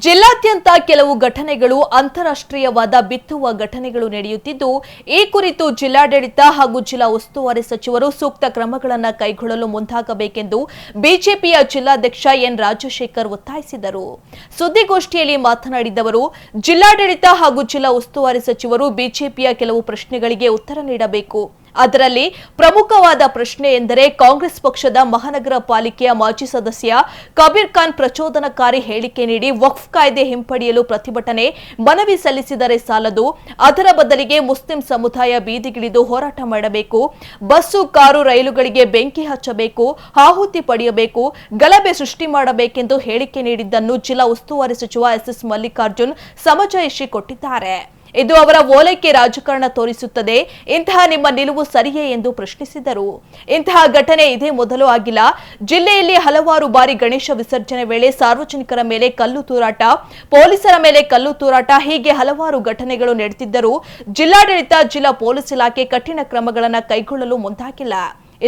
ಜಿಲ್ಲಾದ್ಯಂತ ಕೆಲವು ಘಟನೆಗಳು ಅಂತಾರಾಷ್ಟ್ರೀಯವಾದ ಬಿತ್ತುವ ಘಟನೆಗಳು ನಡೆಯುತ್ತಿದ್ದು, ಈ ಕುರಿತು ಜಿಲ್ಲಾಡಳಿತ ಹಾಗೂ ಜಿಲ್ಲಾ ಉಸ್ತುವಾರಿ ಸಚಿವರು ಸೂಕ್ತ ಕ್ರಮಗಳನ್ನು ಕೈಗೊಳ್ಳಲು ಮುಂದಾಗಬೇಕೆಂದು ಬಿಜೆಪಿಯ ಜಿಲ್ಲಾಧ್ಯಕ್ಷ ಎನ್ ರಾಜಶೇಖರ್ ಒತ್ತಾಯಿಸಿದರು. ಸುದ್ದಿಗೋಷ್ಠಿಯಲ್ಲಿ ಮಾತನಾಡಿದ ಅವರು ಜಿಲ್ಲಾಡಳಿತ ಹಾಗೂ ಜಿಲ್ಲಾ ಉಸ್ತುವಾರಿ ಸಚಿವರು ಬಿಜೆಪಿಯ ಕೆಲವು ಪ್ರಶ್ನೆಗಳಿಗೆ ಉತ್ತರ ನೀಡಬೇಕು. ಅದರಲ್ಲಿ ಪ್ರಮುಖವಾದ ಪ್ರಶ್ನೆ ಎಂದರೆ ಕಾಂಗ್ರೆಸ್ ಪಕ್ಷದ ಮಹಾನಗರ ಪಾಲಿಕೆಯ ಮಾಜಿ ಸದಸ್ಯ ಕಬೀರ್ ಖಾನ್ ಪ್ರಚೋದನಕಾರಿ ಹೇಳಿಕೆ ನೀಡಿ ವಕ್ಫ್ ಕಾಯ್ದೆ ಹಿಂಪಡೆಯಲು ಪ್ರತಿಭಟನೆ ಮನವಿ ಸಲ್ಲಿಸಿದರೆ ಸಾಲದು. ಅದರ ಬದಲಿಗೆ ಮುಸ್ಲಿಂ ಸಮುದಾಯ ಬೀದಿಗಿಳಿದು ಹೋರಾಟ ಮಾಡಬೇಕು. ಬಸ್ಸು, ಕಾರು, ರೈಲುಗಳಿಗೆ ಬೆಂಕಿ ಹಚ್ಚಬೇಕು, ಆಹುತಿ ಪಡೆಯಬೇಕು, ಗಲಭೆ ಸೃಷ್ಟಿ ಮಾಡಬೇಕೆಂದು ಹೇಳಿಕೆ ನೀಡಿದ್ದನ್ನು ಜಿಲ್ಲಾ ಉಸ್ತುವಾರಿ ಸಚಿವ ಎಸ್ಎಸ್ ಮಲ್ಲಿಕಾರ್ಜುನ್ ಸಮಜಾಯಿಷಿ ಕೊಟ್ಟಿದ್ದಾರೆ. ಇದು ಅವರ ಓಲೈಕೆ ರಾಜಕಾರಣ ತೋರಿಸುತ್ತದೆ. ಇಂತಹ ನಿಮ್ಮ ನಿಲುವು ಸರಿಯೇ ಎಂದು ಪ್ರಶ್ನಿಸಿದರು. ಇಂತಹ ಘಟನೆ ಇದೇ ಮೊದಲು ಆಗಿಲ್ಲ. ಜಿಲ್ಲೆಯಲ್ಲಿ ಹಲವಾರು ಬಾರಿ ಗಣೇಶ ವಿಸರ್ಜನೆ ವೇಳೆ ಸಾರ್ವಜನಿಕರ ಮೇಲೆ ಕಲ್ಲು ತೂರಾಟ, ಪೊಲೀಸರ ಮೇಲೆ ಕಲ್ಲು ತೂರಾಟ, ಹೀಗೆ ಹಲವಾರು ಘಟನೆಗಳು ನಡೆದಿದ್ದರೂ ಜಿಲ್ಲಾಡಳಿತ ಜಿಲ್ಲಾ ಪೊಲೀಸ್ ಇಲಾಖೆ ಕಠಿಣ ಕ್ರಮಗಳನ್ನು ಕೈಗೊಳ್ಳಲು ಮುಂದಾಗಿಲ್ಲ.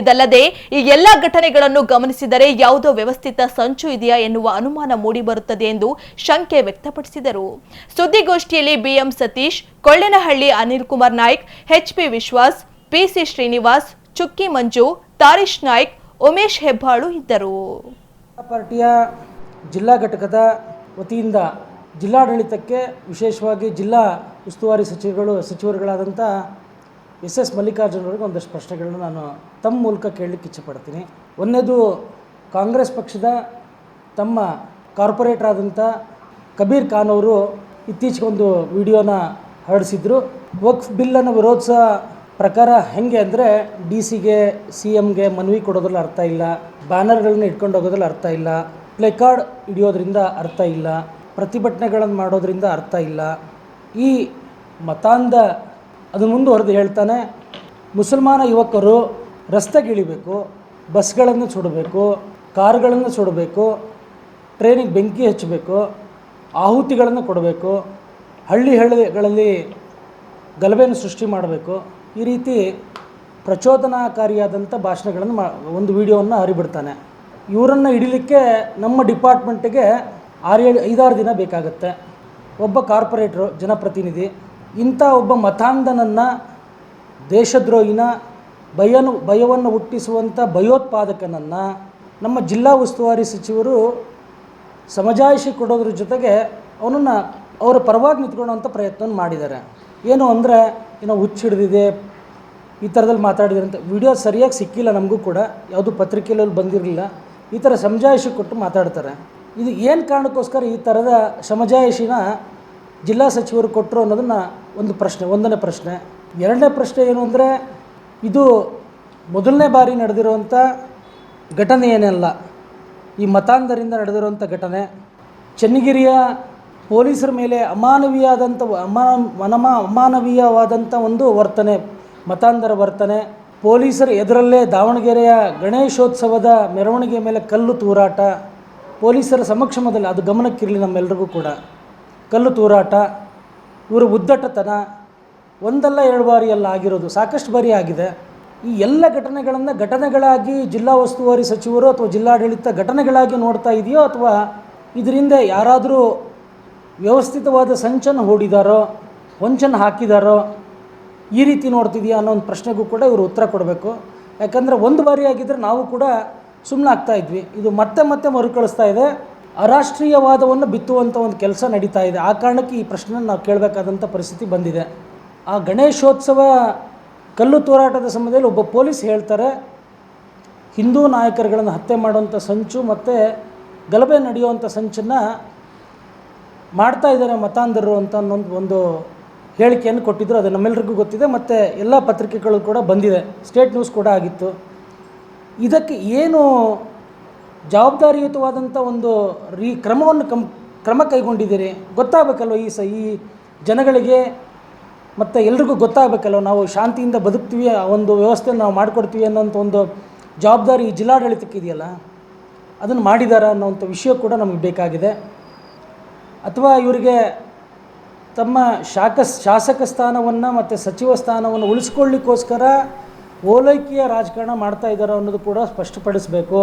ಇದಲ್ಲದೆ ಈ ಎಲ್ಲ ಘಟನೆಗಳನ್ನು ಗಮನಿಸಿದರೆ ಯಾವುದೋ ವ್ಯವಸ್ಥಿತ ಸಂಚು ಇದೆಯಾ ಎನ್ನುವ ಅನುಮಾನ ಮೂಡಿಬರುತ್ತದೆ ಎಂದು ಶಂಕೆ ವ್ಯಕ್ತಪಡಿಸಿದರು. ಸುದ್ದಿಗೋಷ್ಠಿಯಲ್ಲಿ BM Satish, Kollenahalli Anil Kumar Naik HP Vishwas, PC Srinivas, Chukki Manju, Tarish Naik, Umesh Hebbalu ಇದ್ದರು. ಪಾರ್ಟಿಯ ಜಿಲ್ಲಾ ಘಟಕದ ವತಿಯಿಂದ ಜಿಲ್ಲಾಡಳಿತಕ್ಕೆ ವಿಶೇಷವಾಗಿ ಜಿಲ್ಲಾ ಉಸ್ತುವಾರಿ ಸಚಿವರುಗಳು ಸಚಿವರುಗಳಾದಂಥ ಎಸ್ ಎಸ್ ಮಲ್ಲಿಕಾರ್ಜುನ್ ಅವರಿಗೆ ಒಂದಷ್ಟು ಪ್ರಶ್ನೆಗಳನ್ನ ನಾನು ತಮ್ಮ ಮೂಲಕ ಕೇಳಲಿಕ್ಕೆ ಇಚ್ಛೆಪಡ್ತೀನಿ. ಒಂದನೇದು, ಕಾಂಗ್ರೆಸ್ ಪಕ್ಷದ ತಮ್ಮ ಕಾರ್ಪೊರೇಟರ್ ಆದಂಥ ಕಬೀರ್ ಖಾನ್ ಅವರು ಇತ್ತೀಚೆಗೆ ಒಂದು ವಿಡಿಯೋನ ಹರಡಿಸಿದ್ರು. ವಕ್ಫ್ ಬಿಲ್ಲನ್ನು ವಿರೋಧಿಸೋ ಪ್ರಕಾರ ಹೆಂಗೆ ಅಂದರೆ ಡಿ ಸಿಗೆ, ಸಿ ಎಮ್ಗೆ ಮನವಿ ಕೊಡೋದ್ರಲ್ಲಿ ಅರ್ಥ ಇಲ್ಲ, ಬ್ಯಾನರ್ಗಳನ್ನ ಇಟ್ಕೊಂಡು ಹೋಗೋದ್ರಲ್ಲಿ ಅರ್ಥ ಇಲ್ಲ ಪ್ಲೆಕಾರ್ಡ್ ಹಿಡಿಯೋದ್ರಿಂದ ಅರ್ಥ ಇಲ್ಲ, ಪ್ರತಿಭಟನೆಗಳನ್ನು ಮಾಡೋದ್ರಿಂದ ಅರ್ಥ ಇಲ್ಲ. ಈ ಮತಾಂಧ ಅದು ಮುಂದುವರೆದು ಹೇಳ್ತಾನೆ, ಮುಸಲ್ಮಾನ ಯುವಕರು ರಸ್ತೆಗಿಳಿಬೇಕು, ಬಸ್ಗಳನ್ನು ಸುಡಬೇಕು, ಕಾರುಗಳನ್ನು ಸುಡಬೇಕು, ಟ್ರೈನಿಗೆ ಬೆಂಕಿ ಹಚ್ಚಬೇಕು, ಆಹುತಿಗಳನ್ನು ಕೊಡಬೇಕು, ಹಳ್ಳಿ ಹಳ್ಳಿಗಳಲ್ಲಿ ಗಲಭೆಯನ್ನು ಸೃಷ್ಟಿ ಮಾಡಬೇಕು. ಈ ರೀತಿ ಪ್ರಚೋದನಾಕಾರಿಯಾದಂಥ ಭಾಷಣಗಳನ್ನು ಮಾ, ಒಂದು ವಿಡಿಯೋವನ್ನು ಹರಿಬಿಡ್ತಾನೆ. ಇವರನ್ನು ಹಿಡಿಲಿಕ್ಕೆ ನಮ್ಮ ಡಿಪಾರ್ಟ್ಮೆಂಟಿಗೆ ಆರು ಏಳು, ಐದಾರು ದಿನ ಬೇಕಾಗುತ್ತೆ. ಒಬ್ಬ ಕಾರ್ಪೊರೇಟ್ರು, ಜನಪ್ರತಿನಿಧಿ ಇಂಥ ಒಬ್ಬ ಮತಾಂಧನನ್ನು ದೇಶದ್ರೋಹಿನ ಭಯನು, ಭಯವನ್ನು ಹುಟ್ಟಿಸುವಂಥ ಭಯೋತ್ಪಾದಕನನ್ನು ನಮ್ಮ ಜಿಲ್ಲಾ ಉಸ್ತುವಾರಿ ಸಚಿವರು ಸಮಜಾಯಿಷಿ ಕೊಡೋದ್ರ ಜೊತೆಗೆ ಅವನನ್ನು, ಅವರ ಪರವಾಗಿ ನಿಂತ್ಕೊಳ್ಳೋವಂಥ ಪ್ರಯತ್ನ ಮಾಡಿದ್ದಾರೆ. ಏನು ಅಂದರೆ, ಏನೋ ಹುಚ್ಚಿಡ್ದಿದೆ ಈ ಥರದಲ್ಲಿ ಮಾತಾಡಿದ್ರೆ ಅಂತ. ವಿಡಿಯೋ ಸರಿಯಾಗಿ ಸಿಕ್ಕಿಲ್ಲ ನಮಗೂ ಕೂಡ, ಯಾವುದು ಪತ್ರಿಕೆಯಲ್ಲಿ ಬಂದಿರಲಿಲ್ಲ. ಈ ಥರ ಸಮಜಾಯಿಷಿ ಕೊಟ್ಟು ಮಾತಾಡ್ತಾರೆ. ಇದು ಏನು ಕಾರಣಕ್ಕೋಸ್ಕರ ಈ ಥರದ ಸಮಜಾಯಿಷಿನ ಜಿಲ್ಲಾ ಸಚಿವರು ಕೊಟ್ಟರು ಅನ್ನೋದನ್ನು ಒಂದು ಪ್ರಶ್ನೆ, ಒಂದನೇ ಪ್ರಶ್ನೆ. ಎರಡನೇ ಪ್ರಶ್ನೆ ಏನು ಅಂದರೆ, ಇದು ಮೊದಲನೇ ಬಾರಿ ನಡೆದಿರುವಂಥ ಘಟನೆ ಏನಲ್ಲ? ಈ ಮತಾಂಧರಿಂದ ನಡೆದಿರುವಂಥ ಘಟನೆ. ಚನ್ನಗಿರಿಯ ಪೊಲೀಸರ ಮೇಲೆ ಅಮಾನವೀಯಾದಂಥ ಅಮಾ ಮನಮ ಅಮಾನವೀಯವಾದಂಥ ಒಂದು ವರ್ತನೆ, ಮತಾಂಧರ ವರ್ತನೆ. ಪೊಲೀಸರ ಎದುರಲ್ಲೇ ದಾವಣಗೆರೆಯ ಗಣೇಶೋತ್ಸವದ ಮೆರವಣಿಗೆ ಮೇಲೆ ಕಲ್ಲು ತೂರಾಟ. ಪೊಲೀಸರ ಸಮಕ್ಷಮದಲ್ಲಿ ಅದು ಗಮನಕ್ಕಿರಲಿ ನಮ್ಮೆಲ್ಲರಿಗೂ ಕೂಡ. ಕಲ್ಲು ತೂರಾಟ, ಇವರು ಉದ್ದಟತನ, ಒಂದಲ್ಲ ಎರಡು ಬಾರಿ ಎಲ್ಲ ಆಗಿರೋದು ಸಾಕಷ್ಟು ಬಾರಿ ಆಗಿದೆ. ಈ ಎಲ್ಲ ಘಟನೆಗಳನ್ನು ಘಟನೆಗಳಾಗಿ ಜಿಲ್ಲಾ ಉಸ್ತುವಾರಿ ಸಚಿವರು ಅಥವಾ ಜಿಲ್ಲಾಡಳಿತ ಘಟನೆಗಳಾಗಿ ನೋಡ್ತಾ ಇದೆಯೋ ಅಥವಾ ಇದರಿಂದ ಯಾರಾದರೂ ವ್ಯವಸ್ಥಿತವಾದ ಸಂಚನ್ನು ಹೂಡಿದಾರೋ ಹೊಂಚನ್ನು ಹಾಕಿದಾರೋ ಈ ರೀತಿ ನೋಡ್ತಿದೆಯಾ ಅನ್ನೋ ಒಂದು ಪ್ರಶ್ನೆಗೂ ಕೂಡ ಇವರು ಉತ್ತರ ಕೊಡಬೇಕು. ಯಾಕಂದರೆ ಒಂದು ಬಾರಿ ಆಗಿದ್ದರೆ ನಾವು ಕೂಡ ಸುಮ್ಮನೆ ಆಗ್ತಾ ಇದ್ವಿ. ಇದು ಮತ್ತೆ ಮತ್ತೆ ಮರುಕಳಿಸ್ತಾ ಇದೆ. ಅರಾಷ್ಟ್ರೀಯವಾದವನ್ನು ಬಿತ್ತುವಂಥ ಒಂದು ಕೆಲಸ ನಡೀತಾ ಇದೆ. ಆ ಕಾರಣಕ್ಕೆ ಈ ಪ್ರಶ್ನೆ ನಾವು ಕೇಳಬೇಕಾದಂಥ ಪರಿಸ್ಥಿತಿ ಬಂದಿದೆ. ಆ ಗಣೇಶೋತ್ಸವ ಕಲ್ಲು ತೋರಾಟದ ಸಮಯದಲ್ಲಿ ಒಬ್ಬ ಪೊಲೀಸ್ ಹೇಳ್ತಾರೆ, ಹಿಂದೂ ನಾಯಕರುಗಳನ್ನು ಹತ್ಯೆ ಮಾಡುವಂಥ ಸಂಚು ಮತ್ತು ಗಲಭೆ ನಡೆಯುವಂಥ ಸಂಚನ್ನು ಮಾಡ್ತಾ ಇದ್ದಾರೆ ಮತಾಂಧರು ಅಂತ ಅನ್ನೊಂದು ಒಂದು ಹೇಳಿಕೆಯನ್ನು ಕೊಟ್ಟಿದ್ದರು ಅದು ನಮ್ಮೆಲ್ಲರಿಗೂ ಗೊತ್ತಿದೆ. ಮತ್ತು ಎಲ್ಲ ಪತ್ರಿಕೆಗಳು ಕೂಡ ಬಂದಿದೆ. ಸ್ಟೇಟ್ ನ್ಯೂಸ್ ಕೂಡ ಆಗಿತ್ತು. ಇದಕ್ಕೆ ಏನು ಜವಾಬ್ದಾರಿಯುತವಾದಂಥ ಒಂದು ರೀ ಕ್ರಮವನ್ನು ಕಮ್ ಕ್ರಮ ಕೈಗೊಂಡಿದ್ದೀರಿ. ಗೊತ್ತಾಗಬೇಕಲ್ವ ಈ ಸ, ಈ ಜನಗಳಿಗೆ ಮತ್ತು ಎಲ್ರಿಗೂ ಗೊತ್ತಾಗಬೇಕಲ್ವ ನಾವು ಶಾಂತಿಯಿಂದ ಬದುಕ್ತೀವಿ, ಆ ಒಂದು ವ್ಯವಸ್ಥೆಯನ್ನು ನಾವು ಮಾಡಿಕೊಡ್ತೀವಿ ಅನ್ನೋಂಥ ಒಂದು ಜವಾಬ್ದಾರಿ ಈ ಜಿಲ್ಲಾಡಳಿತಕ್ಕೆ ಇದೆಯಲ್ಲ? ಅದನ್ನು ಮಾಡಿದಾರ ಅನ್ನೋವಂಥ ವಿಷಯ ಕೂಡ ನಮಗೆ ಬೇಕಾಗಿದೆ. ಅಥವಾ ಇವರಿಗೆ ತಮ್ಮ ಶಾಖ ಶಾಸಕ ಸ್ಥಾನವನ್ನು ಮತ್ತು ಸಚಿವ ಸ್ಥಾನವನ್ನು ಉಳಿಸ್ಕೊಳ್ಳಿಕ್ಕೋಸ್ಕರ ಓಲೈಕೆಯ ರಾಜಕಾರಣ ಮಾಡ್ತಾ ಇದ್ದಾರೆ ಅನ್ನೋದು ಕೂಡ ಸ್ಪಷ್ಟಪಡಿಸಬೇಕು.